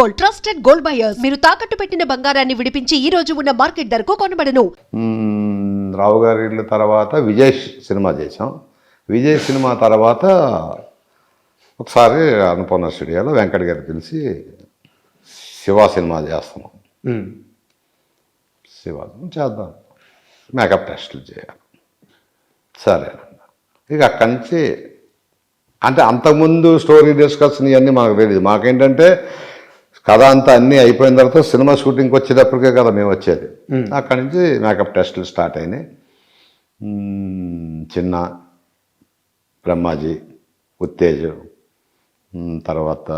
Gold trusted gold buyers. మీరు తాకట్టు పెట్టిన బంగారాన్ని విడిపించి ఈ రోజు ఉన్న మార్కెట్ ధరకు కొనబడను. రావు గారి తర్వాత విజయ్ సినిమా చేసాం విజయ్ సినిమా తర్వాత ఒకసారి అన్నపూర్ణ స్టూడియోలో వెంకట్ గారు పిలిచి శివ సినిమా చేస్తున్నాం. శివ చేద్దాం. మేకప్ టెస్టులు చేయాలి. సరే. ఇక అక్కడి నుంచి అంటే అంతకుముందు స్టోరీ డిస్కషన్ ఇవన్నీ మనకు తెలియదు మాకేంటంటే కథ అంతా అన్నీ అయిపోయిన తర్వాత సినిమా షూటింగ్కి వచ్చేటప్పటికే కదా మేము వచ్చేది. అక్కడి నుంచి మేకప్ టెస్టులు స్టార్ట్ అయినాయి. చిన్న బ్రహ్మాజీ ఉత్తేజ్ తర్వాత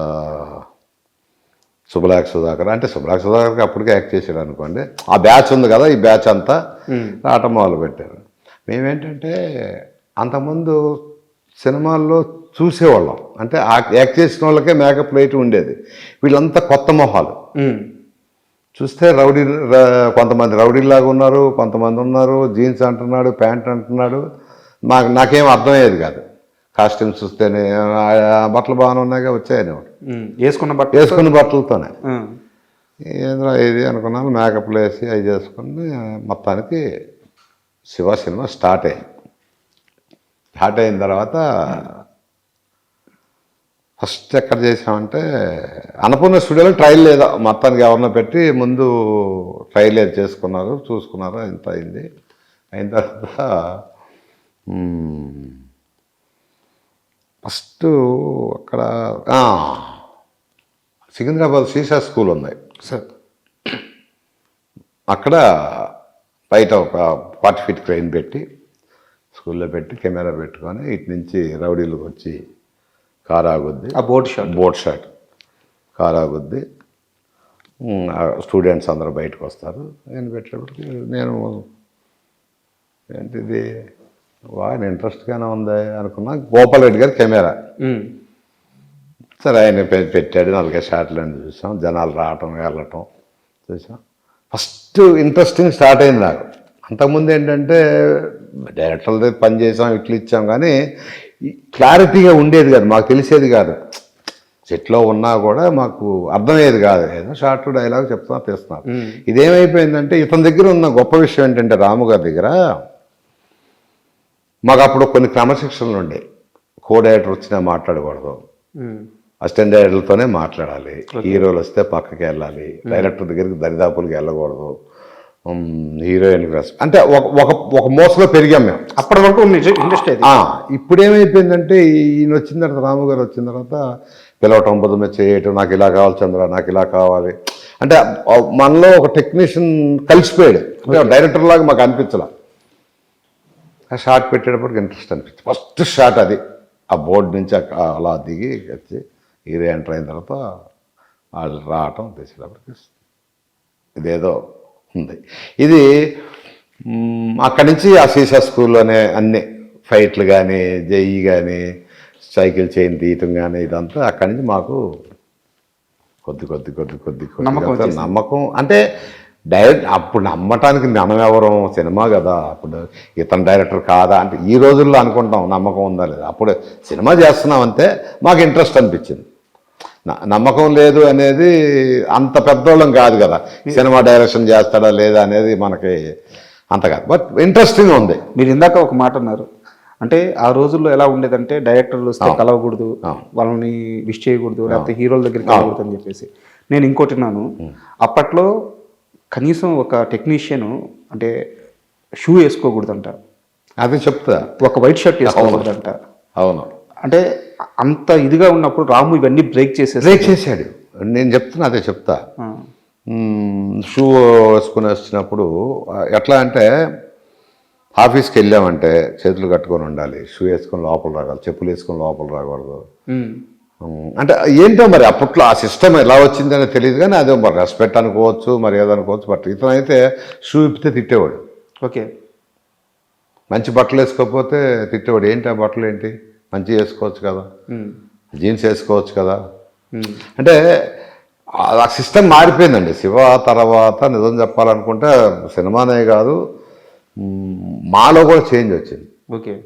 శుభలాక్ సుధాకర్. అంటే శుభలాక్ సుధాకర్కి అప్పటికే యాక్ట్ చేశాడు అనుకోండి. ఆ బ్యాచ్ ఉంది కదా ఈ బ్యాచ్ అంతా రావటం మొదలు పెట్టారు మేమేంటంటే అంతకుముందు సినిమాల్లో చూసేవాళ్ళం. అంటే యాక్ట్ చేసిన వాళ్ళకే మేకప్ లైట్ ఉండేది. వీళ్ళంతా కొత్త మొహాలు. చూస్తే రౌడీ కొంతమంది రౌడీలాగా ఉన్నారు కొంతమంది ఉన్నారు జీన్స్ అంటున్నాడు ప్యాంట్ అంటున్నాడు. మాకు నాకేం అర్థమయ్యేది కాదు. కాస్ట్యూమ్స్ చూస్తేనే బట్టలు బాగానే ఉన్నాయిగా వచ్చాయనేవాడు. ఉమ్. వేసుకున్న బట్ట వేసుకున్న బట్టలతోనే. ఏంద్రా ఇది అనుకున్నాను మేకప్లు వేసి అవి చేసుకుని మొత్తానికి శివ సినిమా స్టార్ట్ అయింది స్టార్ట్ అయిన తర్వాత ఫస్ట్ ఎక్కడ చేసామంటే అన్నపూర్ణ స్టూడియోలో ట్రయల్ లేదా మొత్తానికి ఎవరినో పెట్టి ముందు ట్రయల్ ఏది చేసుకున్నారు చూసుకున్నారు ఇంత అయింది. అయిన తర్వాత ఫస్ట్ అక్కడ సికింద్రాబాద్ సీసా స్కూల్ ఉన్నాయి సార్. అక్కడ బయట ఒక ఫార్టీ ఫీట్ క్రైన్ పెట్టి స్కూల్లో పెట్టి కెమెరా పెట్టుకొని ఇటు నుంచి రౌడీలు వచ్చి కారు ఆగుద్ది. ఆ board shot. Boat shot. Car ఆగుద్ది. Um, ఆ స్టూడెంట్స్ అందరూ బయటకు వస్తారు. నేను పెట్టేటప్పటికి నేను ఏంటిది? బాగా ఇంట్రెస్ట్గానే ఉంది అనుకున్నా. గోపాల్ రెడ్డి గారి కెమెరా. సరే ఆయన పెట్టాడు. నాలుగే షాట్లు అని చూసాం. జనాలు రావటం వెళ్ళటం చూసాం. ఫస్ట్ ఇంట్రెస్టింగ్ స్టార్ట్ అయింది నాకు. అంతకుముందు ఏంటంటే డైరెక్టర్ల దగ్గర పని చేసాం ఇట్లా ఇచ్చాం కానీ క్లారిటీగా ఉండేది కాదు మాకు తెలిసేది కాదు. సెట్లో ఉన్నా కూడా మాకు అర్థమయ్యేది కాదు. ఏదో షార్ట్ డైలాగ్ చెప్తున్నా తీస్తున్నారు ఇదేమైపోయిందంటే ఇతని దగ్గర ఉన్న గొప్ప విషయం ఏంటంటే రాము గారి దగ్గర మాకు అప్పుడు కొన్ని క్రమశిక్షణలు ఉండే. కో డైరెక్టర్ వచ్చినా మాట్లాడకూడదు. అసిస్టెంట్ డైరెక్టర్తోనే మాట్లాడాలి. హీరోలు వస్తే పక్కకి వెళ్ళాలి. డైరెక్టర్ దగ్గరికి దరిదాపులకి వెళ్ళకూడదు. ఉమ్, హీరోయిన్కి రెస్పెక్ట్ అంటే ఒక ఒక ఒక మోసలో పెరిగాం మేము. అప్పటి వరకు ఇండస్ట్రీ ఇప్పుడు ఏమైపోయిందంటే ఈయన వచ్చిన తర్వాత రాము గారు వచ్చిన తర్వాత పిలవటం బుధమే చేయటం నాకు ఇలా కావాలి చంద్ర నాకు ఇలా కావాలి. అంటే మనలో ఒక టెక్నీషియన్ కలిసిపోయాడు. అంటే డైరెక్టర్ లాగా మాకు అనిపించలే. ఆ షాట్ పెట్టేటప్పటికి ఇంట్రెస్ట్ అనిపించింది. ఫస్ట్ షాట్ అది. ఆ బోర్డు నుంచి అలా దిగి వచ్చి హీరో ఎంటర్ అయిన తర్వాత వాళ్ళు రావటం తెచ్చేటప్పటికి ఇదేదో ఉంది. ఇది అక్కడి నుంచి ఆ సీసా స్కూల్లోనే అన్ని ఫైట్లు కానీ జయి కానీ సైకిల్ చైన్ తీయటం కానీ ఇదంతా అక్కడి నుంచి మాకు కొద్ది కొద్ది కొద్ది కొద్ది కొద్ది నమ్మకం అంటే డైరెక్ట్ అప్పుడు నమ్మటానికి మనం ఎవరం సినిమా కదా అప్పుడు ఇతను డైరెక్టర్ కాదా అంటే ఈ రోజుల్లో అనుకుంటాం నమ్మకం ఉందా లేదా. అప్పుడు సినిమా చేస్తున్నాం అంతే మాకు ఇంట్రెస్ట్ అనిపించింది. నమ్మకం లేదు అనేది అంత పెద్దోళ్ళం కాదు కదా. సినిమా డైరెక్షన్ చేస్తాడా లేదా అనేది మనకి అంత కాదు. బట్ ఇంట్రెస్టింగ్ ఉంది. మీరు ఇందాక ఒక మాట అన్నారు. అంటే ఆ రోజుల్లో ఎలా ఉండేదంటే డైరెక్టర్లు వస్తే కలవకూడదు వాళ్ళని విష్ చేయకూడదు లేకపోతే హీరోల దగ్గరికి వెళ్ళకూడదు అని చెప్పేసి. నేను ఇంకోటి నాను అప్పట్లో కనీసం ఒక టెక్నీషియన్ అంటే షూ వేసుకోకూడదంట. అది చెప్తా. ఒక వైట్ షర్ట్ వేసుకోకూడదంట. అవును. అంటే అంత ఇదిగా ఉన్నప్పుడు రాము ఇవన్నీ బ్రేక్ చేసేసి బ్రేక్ చేశాడు. నేను చెప్తున్నా అదే చెప్తా. షూ వేసుకుని వచ్చినప్పుడు ఎట్లా అంటే ఆఫీస్కి వెళ్ళామంటే చేతులు కట్టుకొని ఉండాలి షూ వేసుకొని లోపల రాగాలి చెప్పులు వేసుకొని లోపల రాకూడదు. అంటే ఏంటో మరి అప్పట్లో ఆ సిస్టమ్ ఎలా వచ్చిందని తెలియదు కానీ అదే మరి రెస్పెక్ట్ అనుకోవచ్చు మరి ఏదనుకోవచ్చు బట్ ఇతను అయితే షూ ఇప్పితే తిట్టేవాడు. ఓకే. మంచి బట్టలు వేసుకోకపోతే తిట్టేవాడు. ఏంటి ఆ బట్టలు ఏంటి? మంచి వేసుకోవచ్చు కదా. జీన్స్ వేసుకోవచ్చు కదా. అంటే ఆ సిస్టమ్ మారిపోయిందండి. శివ తర్వాత నిజం చెప్పాలనుకుంటే సినిమానే కాదు మాలో కూడా చేంజ్ వచ్చింది. ఓకే.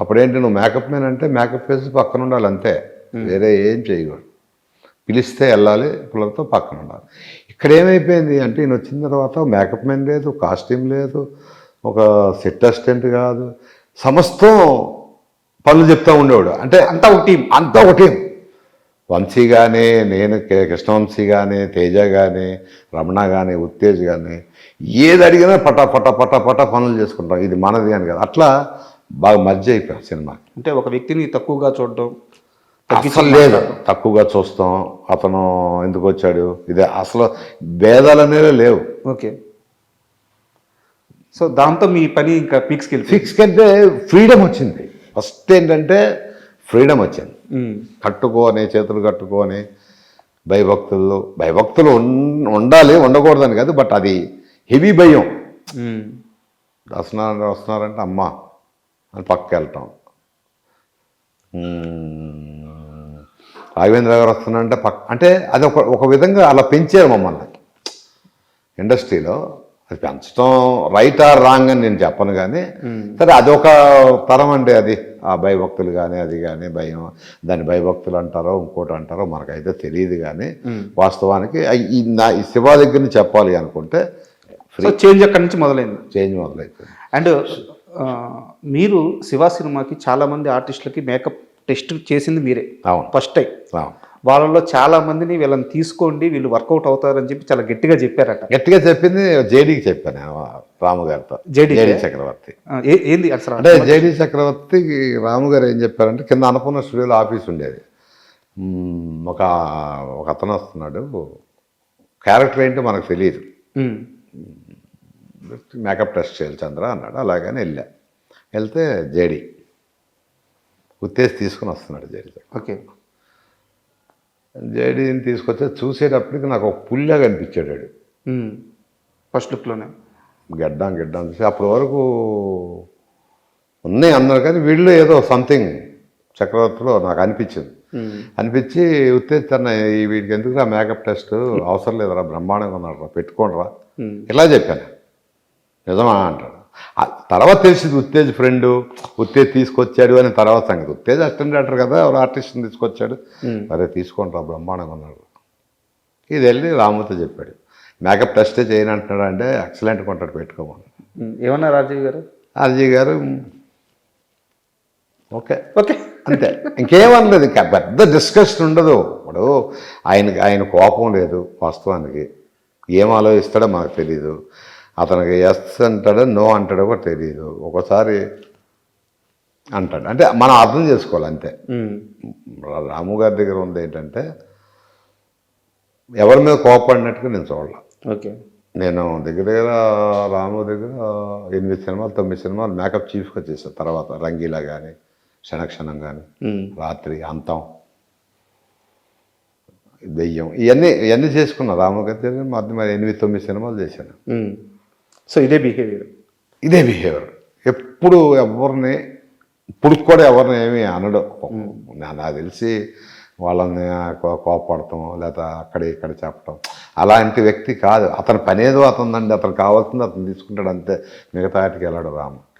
అప్పుడేంటి నువ్వు మేకప్ మ్యాన్ అంటే మేకప్ వేసి పక్కన ఉండాలి అంతే. వేరే ఏం చేయకూడదు. పిలిస్తే వెళ్ళాలి పిల్లలతో పక్కన ఉండాలి. ఇక్కడ ఏమైపోయింది అంటే ఈయన వచ్చిన తర్వాత మేకప్ మెన్ లేదు కాస్ట్యూమ్ లేదు ఒక సెట్ అసిస్టెంట్ కాదు. సమస్తం పనులు చెప్తా ఉండేవాడు. అంటే అంతా ఒక టీం. అంతా ఒక టీం. వంశీ కానీ నేను కృష్ణవంశీ కానీ తేజ కానీ రమణ కానీ ఉత్తేజ్ కానీ ఏది అడిగినా పటా పటా పటా పటా పనులు చేసుకుంటాం. ఇది మనది అని కదా. అట్లా బాగా మధ్య అయిపోయాం సినిమా. అంటే ఒక వ్యక్తిని తక్కువగా చూడడం అసలు లేదు. తక్కువగా చూస్తాం. అతను ఎందుకు వచ్చాడు? ఇదే అసలు భేదాలు అనేవి లేవు. ఓకే. సో దాంతో మీ పని ఇంకా పీక్స్కి వెళ్తుంది ఫిక్స్ కంటే ఫ్రీడమ్ వచ్చింది. ఫస్ట్ ఏంటంటే ఫ్రీడమ్ వచ్చింది. కట్టుకొని చేతులు కట్టుకొని భయభక్తులు భయభక్తులు ఉండాలి ఉండకూడదని కాదు బట్ అది హెవీ భయం. వస్తున్నారు వస్తున్నారంటే అమ్మ అని పక్కకి వెళ్తాం. రాఘవేంద్ర గారు వస్తున్నారంటే పక్క అంటే అది ఒక ఒక విధంగా అలా పెంచారు మమ్మల్ని. ఇండస్ట్రీలో అది పెంచడం రైట్ ఆర్ రాంగ్ అని నేను చెప్పను కానీ సరే అదొక తరం అండి అది. ఆ భయభక్తులు కానీ అది కానీ భయం. దాన్ని భయభక్తులు అంటారో ఇంకోటి అంటారో మనకైతే తెలియదు కానీ వాస్తవానికి ఈ నా ఈ శివ దగ్గర నుంచి చెప్పాలి అనుకుంటే చేంజ్ అక్కడి నుంచి మొదలైంది? చేంజ్ మొదలైపోయింది. అండ్ మీరు శివ సినిమాకి చాలా మంది ఆర్టిస్టులకి మేకప్ టెస్ట్ చేసింది మీరే. అవును. First time. అవును. వాళ్ళలో చాలా మందిని వీళ్ళని తీసుకోండి వీళ్ళు వర్కౌట్ అవుతారని చెప్పి చాలా గట్టిగా చెప్పారట. గట్టిగా చెప్పింది జేడీకి చెప్పాను నేను రాము గారితో. JD కి? జేడీ చక్రవర్తి. ఏంది అసలు అంటే జేడీ చక్రవర్తికి రాము గారు ఏం చెప్పారంటే కింద అన్నపూర్ణ స్టూడియోలో ఆఫీస్ ఉండేది. ఒక ఒక అతను వస్తున్నాడు. క్యారెక్టర్ ఏంటో మనకు తెలియదు మేకప్ టెస్ట్ చేయాలి చంద్ర అన్నాడు. అలాగని వెళ్ళా. వెళ్తే జేడీ ఉత్తేజ్ తీసుకుని వస్తున్నాడు జేడీ ఓకే. జేడీని తీసుకొస్తే చూసేటప్పటికి నాకు ఒక పుల్లా కనిపించాడు వాడు. ఫస్ట్ లుక్లోనే. గడ్డం గిడ్డం చూసి అప్పటి వరకు ఉన్నాయి అన్నారు కానీ వీళ్ళు ఏదో సంథింగ్ చక్రవర్తిలో నాకు అనిపించింది. అనిపించి ఉత్తేజన ఈ వీడికి ఎందుకురా మేకప్ టెస్ట్? అవసరం లేదురా బ్రహ్మాండంగా ఉన్నాడు రా పెట్టుకోండిరా ఉమ్, ఇలా చెప్పాను. నిజమా అంటాడు. తర్వాత తెలిసింది ఉత్తేజ్ ఫ్రెండ్ ఉత్తేజ్ తీసుకొచ్చాడు అని తర్వాత సంగతి. ఉత్తేజ్ అసిస్టెంట్ డైరెక్టర్ కదా ఎవరు ఆర్టిస్ట్ని తీసుకొచ్చాడు. ఉమ్, అరే తీసుకోండి రా బ్రహ్మాండంగా ఉన్నాడు. ఇది వెళ్ళి రాముతో చెప్పాడు. మేకప్ టెస్టే చేయను అంటున్నాడు అంటే ఎక్సలెంట్ కొంటాడు పెట్టుకోమని. ఏమన్నా రాజీవ్ గారు? ఆర్జీ గారు ఓకే. ఓకే. అంతే. ఇంకేమనలేదు ఇంకా పెద్ద డిస్కషన్ ఉండదు. ఇప్పుడు ఆయనకి ఆయన కోపం లేదు వాస్తవానికి. ఏం ఆలోచిస్తాడో మనకు తెలియదు అతనికి ఎస్ అంటాడో నో అంటాడో కూడా తెలియదు ఒకసారి అంటాడు. అంటే మనం అర్థం చేసుకోవాలి అంతే. రాము గారి దగ్గర ఉంది ఏంటంటే ఎవరి మీద కోపడినట్టుగా నేను చూడాల. ఓకే. నేను దగ్గర దగ్గర రాము దగ్గర ఎనిమిది సినిమాలు తొమ్మిది సినిమాలు మేకప్ చీఫ్గా చేశాను. తర్వాత రంగీలా కానీ క్షణక్షణం కానీ రాత్రి అంతం దెయ్యం ఇవన్నీ ఇవన్నీ చేసుకున్నా. రాము గారి దగ్గర మధ్య మరి ఎనిమిది తొమ్మిది సినిమాలు చేశాను. సో ఇదే బిహేవియర్ ఇదే బిహేవియర్ ఎప్పుడు ఎవరిని ఇప్పుడు కూడా ఎవరిని ఏమీ అనడు. నా- నాకు తెలిసి వాళ్ళని కోపడటం లేదా అక్కడ ఇక్కడ చెప్పడం అలాంటి వ్యక్తి కాదు. అతని పనేదో అతనిదండి. అతను కావాల్సింది అతను తీసుకుంటాడు అంతే. మిగతా వాటికి వెళ్ళడు రాము.